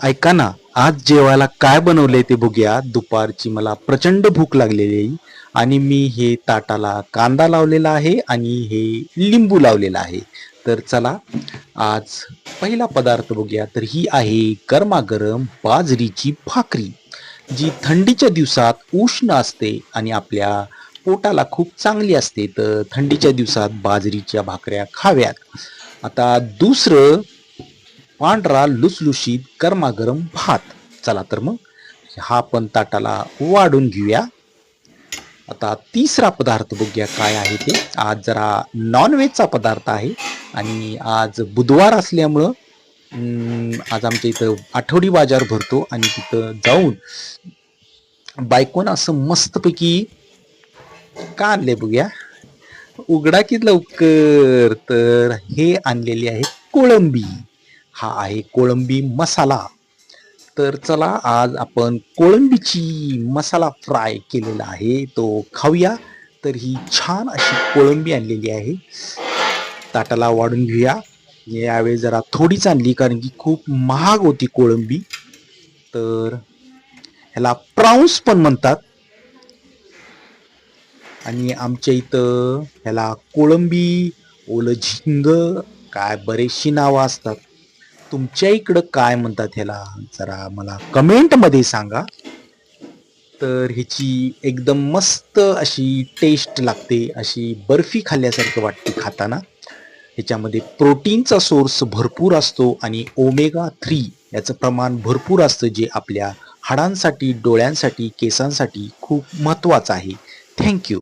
ऐका ना आज जेवायला काय बनवलंय ते बघूया. दुपारची मला प्रचंड भूक लागलेली आहे आणि मी हे ताटाला कांदा लावलेला आहे आणि हे लिंबू लावलेला आहे. तर चला आज पहिला पदार्थ बघूया. तर ही आहे गरमागरम बाजरीची भाकरी जी थंडीच्या दिवसात उष्ण असते आणि आपल्या पोटाला खूप चांगली असते. तर थंडीच्या दिवसात बाजरीच्या भाकऱ्या खाव्यात. आता दुसरं पांढरा लुसलुशीत गरमागरम भात. चला तर मग हा पण ताटाला वाढून घेऊया. आता तिसरा पदार्थ बघूया काय आहे ते. आज जरा नॉनव्हेजचा पदार्थ आहे आणि आज बुधवार असल्यामुळं आज आमच्या इथं आठवडी बाजार भरतो आणि तिथं जाऊन बायकोनं असं मस्तपैकी का आणले बघूया. उघडा की लवकर? तर हे आणलेले आहे कोळंबी. हा आहे कोळंबी मसाला. तर चला आज आपण कोळंबीची मसाला फ्राय केलेला आहे तो खाऊया. तर ही छान अशी कोळंबी आणलेली आहे. ताटाला वाढून घेऊया. यावेळी जरा थोडीच आणली कारण की खूप महाग होती कोळंबी. तर ह्याला प्राऊन्स पण म्हणतात. आणि आमच्या इथं ह्याला कोळंबी ओलं झिंग काय बरेचशी नावं असतात. तुमच्या इकडं काय म्हणतात ह्याला? जरा मला कमेंटमध्ये सांगा. तर ह्याची एकदम मस्त अशी टेस्ट लागते अशी बर्फी खाल्ल्यासारखं वाटते खाताना. ह्याच्यामध्ये प्रोटीनचा सोर्स भरपूर असतो आणि ओमेगा थ्री याचं प्रमाण भरपूर असतं जे आपल्या हाडांसाठी डोळ्यांसाठी केसांसाठी खूप महत्त्वाचं आहे. थँक्यू